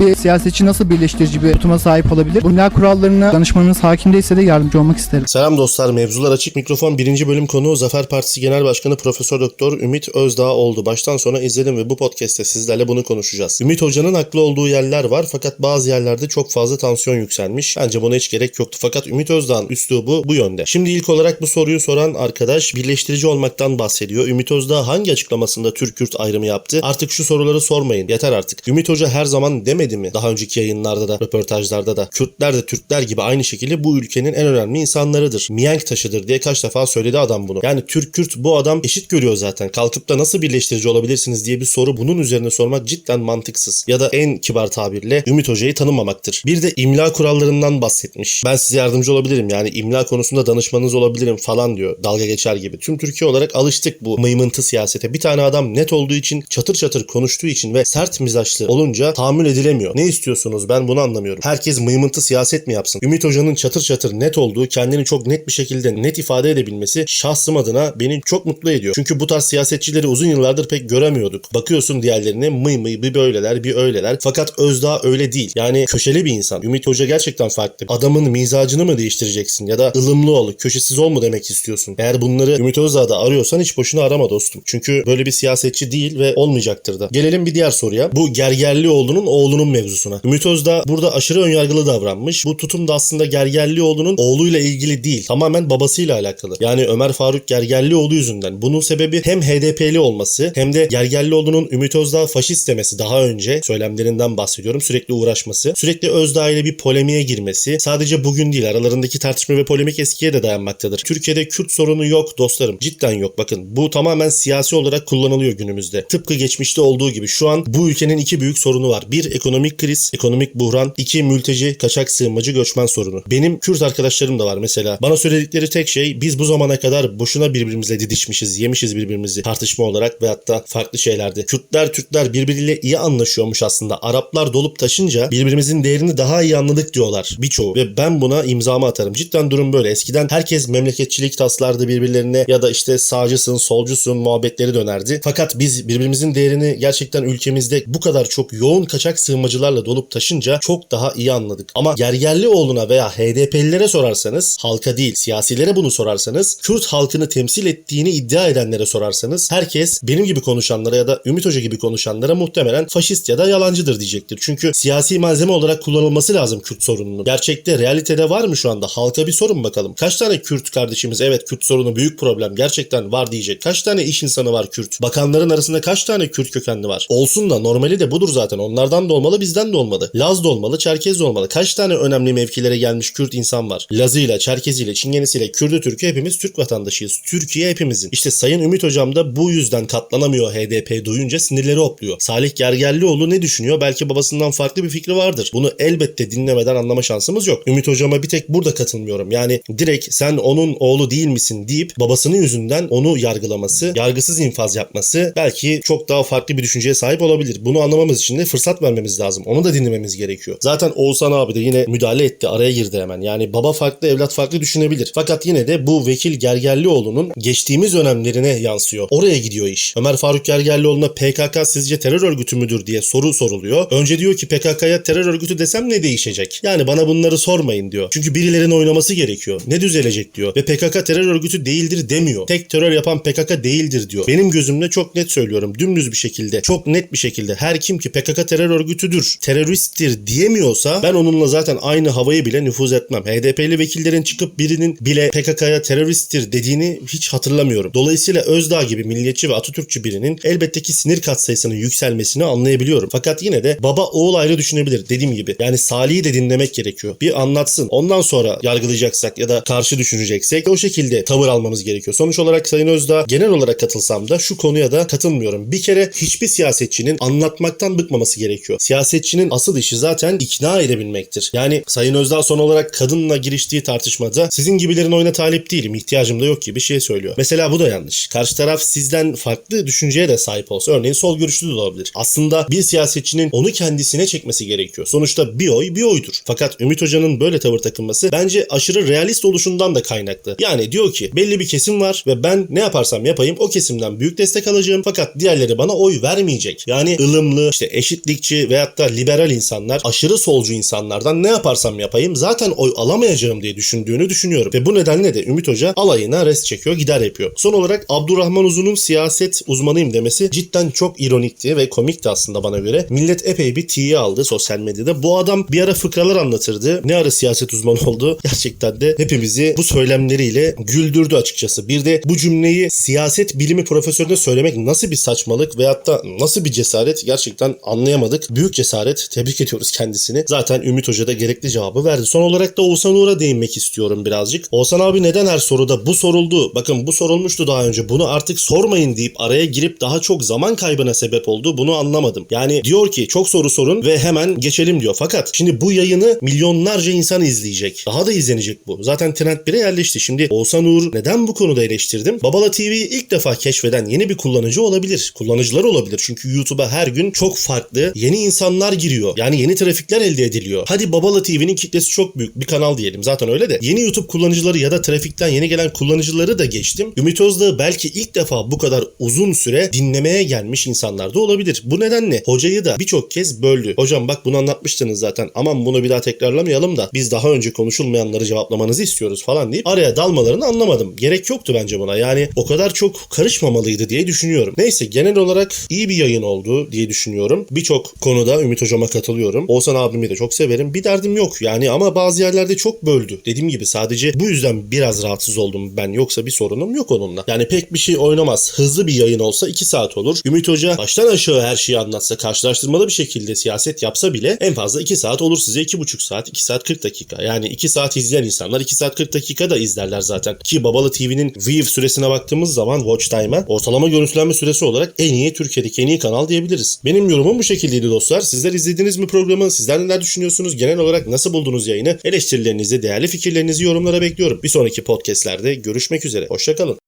Bir siyasetçi nasıl birleştirici bir tutuma sahip olabilir? Bu imla kurallarına danışmanınız hakim değilse de yardımcı olmak isterim. Selam dostlar. Mevzular Açık Mikrofon 1. bölüm konuğu Zafer Partisi Genel Başkanı Profesör Doktor Ümit Özdağ oldu. Baştan sona izledim ve bu podcast'te sizlerle bunu konuşacağız. Ümit Hoca'nın haklı olduğu yerler var fakat bazı yerlerde çok fazla tansiyon yükselmiş. Bence buna hiç gerek yoktu. Fakat Ümit Özdağ'ın üslubu bu yönde. Şimdi ilk olarak bu soruyu soran arkadaş birleştirici olmaktan bahsediyor. Ümit Özdağ hangi açıklamasında Türk-Kürt ayrımı yaptı? Artık şu soruları sormayın. Yeter artık. Ümit Hoca her zaman demedi mi? Daha önceki yayınlarda da, röportajlarda da. Kürtler de Türkler gibi aynı şekilde bu ülkenin en önemli insanlarıdır. Miyank taşıdır diye kaç defa söyledi adam bunu. Yani Türk-Kürt bu adam eşit görüyor zaten. Kalkıp da nasıl birleştirici olabilirsiniz diye bir soru bunun üzerine sormak cidden mantıksız. Ya da en kibar tabirle Ümit Hoca'yı tanımamaktır. Bir de imla kurallarından bahsetmiş. Ben size yardımcı olabilirim. Yani imla konusunda danışmanınız olabilirim falan diyor. Dalga geçer gibi. Tüm Türkiye olarak alıştık bu mıymıntı siyasete. Bir tane adam net olduğu için, çatır çatır konuştuğu için ve sert mizaçlı olunca tahammül edilemiyor. Ne istiyorsunuz? Ben bunu anlamıyorum. Herkes mıymıntı siyaset mi yapsın? Ümit Hoca'nın çatır çatır net olduğu, kendini çok net bir şekilde net ifade edebilmesi şahsım adına beni çok mutlu ediyor. Çünkü bu tarz siyasetçileri uzun yıllardır pek göremiyorduk. Bakıyorsun diğerlerine mıy mıy bir böyleler bir öyleler. Fakat Özdağ öyle değil. Yani köşeli bir insan. Ümit Hoca gerçekten farklı. Adamın mizacını mı değiştireceksin ya da ılımlı ol, köşesiz ol mu demek istiyorsun? Eğer bunları Ümit Özdağ'da arıyorsan hiç boşuna arama dostum. Çünkü böyle bir siyasetçi değil ve olmayacaktır da. Gelelim bir diğer soruya. Bu Gergerlioğlu'nun oğlunun mevzusuna. Ümit Özdağ burada aşırı önyargılı davranmış. Bu tutum da aslında Gergerlioğlu'nun oğluyla ilgili değil. Tamamen babasıyla alakalı. Yani Ömer Faruk Gergerlioğlu yüzünden. Bunun sebebi hem HDP'li olması hem de Gergerlioğlu'nun Ümit Özdağ faşist demesi daha önce söylemlerinden bahsediyorum. Sürekli uğraşması. Sürekli Özdağ ile bir polemiğe girmesi. Sadece bugün değil aralarındaki tartışma ve polemik eskiye de dayanmaktadır. Türkiye'de Kürt sorunu yok dostlarım. Cidden yok. Bakın bu tamamen siyasi olarak kullanılıyor günümüzde. Tıpkı geçmişte olduğu gibi şu an bu ülkenin iki büyük sorunu var. Bir ekonomik kriz, ekonomik buhran. iki mülteci, kaçak sığınmacı, göçmen sorunu. Benim Kürt arkadaşlarım da var mesela. Bana söyledikleri tek şey biz bu zamana kadar boşuna birbirimizle didişmişiz, yemişiz birbirimizi tartışma olarak ve hatta farklı şeylerde. Kürtler, Türkler birbiriyle iyi anlaşıyormuş aslında. Araplar dolup taşınca birbirimizin değerini daha iyi anladık diyorlar birçoğu. Ve ben buna imzamı atarım. Cidden durum böyle. Eskiden herkes memleketçilik taslardı birbirlerine ya da işte sağcısın, solcusun muhabbetleri dönerdi. Fakat biz birbirimizin değerini gerçekten ülkemizde bu kadar çok yoğun kaçak sığınmacılarla dolup taşınca çok daha iyi anladık. Ama Gergerlioğlu'na veya HDP'lilere sorarsanız, halka değil siyasilere bunu sorarsanız, Kürt halkını temsil ettiğini iddia edenlere sorarsanız herkes benim gibi konuşanlara ya da Ümit Hoca gibi konuşanlara muhtemelen faşist ya da yalancıdır diyecektir. Çünkü siyasi malzeme olarak kullanılması lazım Kürt sorununun. Gerçekte, realitede var mı şu anda? Halka bir sorun bakalım. Kaç tane Kürt kardeşimiz evet Kürt sorunu büyük problem gerçekten var diyecek. Kaç tane iş insanı var Kürt? Bakanların arasında kaç tane Kürt kökenli var? Olsun da normali de budur zaten. Onlardan da olmalı bizden de olmalı. Laz da olmalı, Çerkez de olmalı. Kaç tane önemli mevkilere gelmiş Kürt insan var? Lazıyla, Çerkeziyle, Çingenisiyle, Kürdü Türk'ü hepimiz Türk vatandaşıyız. Türkiye hepimizin. İşte Sayın Ümit Hocam da bu yüzden katlanamıyor HDP duyunca sinirleri hopluyor. Salih Gergerlioğlu ne düşünüyor? Belki babasından farklı bir fikri vardır. Bunu elbette dinlemeden anlama şansımız yok. Ümit Hocama bir tek burada katılmıyorum. Yani direkt sen onun oğlu değil misin deyip babasının yüzünden onu yargılaması, yargısız infaz yapması belki çok daha farklı bir düşünceye sahip olabilir. Bunu anlamamız için de fırsat vermemiz lazım. Onu da dinlememiz gerekiyor. Zaten Oğuzhan abi de yine müdahale etti. Araya girdi hemen. Yani baba farklı, evlat farklı düşünebilir. Fakat yine de bu vekil Gergerlioğlu'nun geçtiğimiz dönemlerine yansıyor. Oraya gidiyor iş. Ömer Faruk Gergerlioğlu'na PKK sizce terör örgütü müdür diye soru soruluyor. Önce diyor ki PKK'ya terör örgütü desem ne değişecek? Yani bana bunları sormayın diyor. Çünkü birilerinin oynaması gerekiyor. Ne düzelecek diyor. Ve PKK terör örgütü değildir demiyor. Tek terör yapan PKK değildir diyor. Benim gözümde çok net söylüyorum. Dümdüz bir şekilde, çok net bir şekilde her kim ki PKK terör örgütüdür, teröristtir diyemiyorsa ben onunla zaten aynı havayı bile nüfuz etmem. HDP'li vekillerin çıkıp birinin bile PKK'ya teröristtir dediğini hiç hatırlamıyorum. Dolayısıyla Özdağ gibi milliyetçi ve Atatürkçü birinin elbette ki sinir katsayısının yükselmesini anlayabiliyorum. Fakat yine de baba oğul ayrı düşünebilir dediğim gibi. Yani Salih'i de dinlemek gerekiyor. Bir anlatsın. Ondan sonra yargılayacaksak ya da karşı düşüneceksek o şekilde tavır almamız gerekiyor. Sonuç olarak Sayın Özdağ genel olarak katılsam da şu konuya da katılmıyorum. Bir kere hiçbir siyasetçinin anlatmaktan bıkmaması gerekiyor. Siyasetçinin asıl işi zaten ikna edebilmektir. Yani Sayın Özdağ son olarak kadınla giriştiği tartışmada sizin gibilerin oyuna talip değilim, ihtiyacım da yok gibi bir şey söylüyor. Mesela bu da yanlış. Karşı taraf sizden farklı düşünceye de sahip olsa örneğin sol görüşlü de olabilir. Aslında bir siyasetçinin onu kendisine çekmesi gerekiyor. Sonuçta bir oy bir oydur. Fakat Ümit Hoca'nın böyle tavır takınması bence aşırı realist oluşundan da kaynaklı. Yani diyor ki belli bir kesim var ve ben ne yaparsam yapayım o kesimden büyük destek alacağım fakat diğerleri bana oy vermeyecek. Yani ılımlı, işte eşitlikçi veya da liberal insanlar, aşırı solcu insanlardan ne yaparsam yapayım zaten oy alamayacağım diye düşündüğünü düşünüyorum. Ve bu nedenle de Ümit Hoca alayına rest çekiyor, gider yapıyor. Son olarak Abdurrahman Uzun'un siyaset uzmanıyım demesi cidden çok ironikti ve komikti aslında bana göre. Millet epey bir tiye aldı sosyal medyada. Bu adam bir ara fıkralar anlatırdı. Ne ara siyaset uzmanı oldu? Gerçekten de hepimizi bu söylemleriyle güldürdü açıkçası. Bir de bu cümleyi siyaset bilimi profesörüne söylemek nasıl bir saçmalık veyahut da nasıl bir cesaret gerçekten anlayamadık. Büyük cesaret. Tebrik ediyoruz kendisini. Zaten Ümit Hoca da gerekli cevabı verdi. Son olarak da Oğuzhan Uğur'a değinmek istiyorum birazcık. Oğuzhan abi neden her soruda bu soruldu? Bakın bu sorulmuştu daha önce. Bunu artık sormayın deyip araya girip daha çok zaman kaybına sebep oldu. Bunu anlamadım. Yani diyor ki çok soru sorun ve hemen geçelim diyor. Fakat şimdi bu yayını milyonlarca insan izleyecek. Daha da izlenecek bu. Zaten Trend 1'e yerleşti. Şimdi Oğuzhan Uğur neden bu konuda eleştirdim? Babala TV'yi ilk defa keşfeden yeni bir kullanıcı olabilir. Kullanıcılar olabilir. Çünkü YouTube'a her gün çok farklı yeni insanlar giriyor. Yani yeni trafikler elde ediliyor. Hadi Babala TV'nin kitlesi çok büyük bir kanal diyelim. Zaten öyle de. Yeni YouTube kullanıcıları ya da trafikten yeni gelen kullanıcıları da geçtim. Ümit Özdağ belki ilk defa bu kadar uzun süre dinlemeye gelmiş insanlar da olabilir. Bu nedenle hocayı da birçok kez böldü. Hocam bak bunu anlatmıştınız zaten. Aman bunu bir daha tekrarlamayalım da biz daha önce konuşulmayanları cevaplamanızı istiyoruz falan deyip araya dalmalarını anlamadım. Gerek yoktu bence buna. Yani o kadar çok karışmamalıydı diye düşünüyorum. Neyse genel olarak iyi bir yayın oldu diye düşünüyorum. Birçok konuda Ümit hocama katılıyorum. Oğuzhan abimi de çok severim. Bir derdim yok yani ama bazı yerlerde çok böldü. Dediğim gibi sadece bu yüzden biraz rahatsız oldum ben. Yoksa bir sorunum yok onunla. Yani pek bir şey oynamaz. Hızlı bir yayın olsa 2 saat olur. Ümit Hoca baştan aşağı her şeyi anlatsa, karşılaştırmalı bir şekilde siyaset yapsa bile en fazla 2 saat olur size 2,5 saat, 2 saat 40 dakika. Yani 2 saat izleyen insanlar 2 saat 40 dakika da izlerler zaten. Ki Babalı TV'nin view süresine baktığımız zaman watch time'a ortalama görüntülenme süresi olarak en iyi Türkiye'deki en iyi kanal diyebiliriz. Benim yorumum bu şekildeydi dostlar. Sizler izlediniz mi programı? Sizler neler düşünüyorsunuz? Genel olarak nasıl buldunuz yayını? Eleştirilerinizi, değerli fikirlerinizi yorumlara bekliyorum. Bir sonraki podcastlerde görüşmek üzere. Hoşçakalın.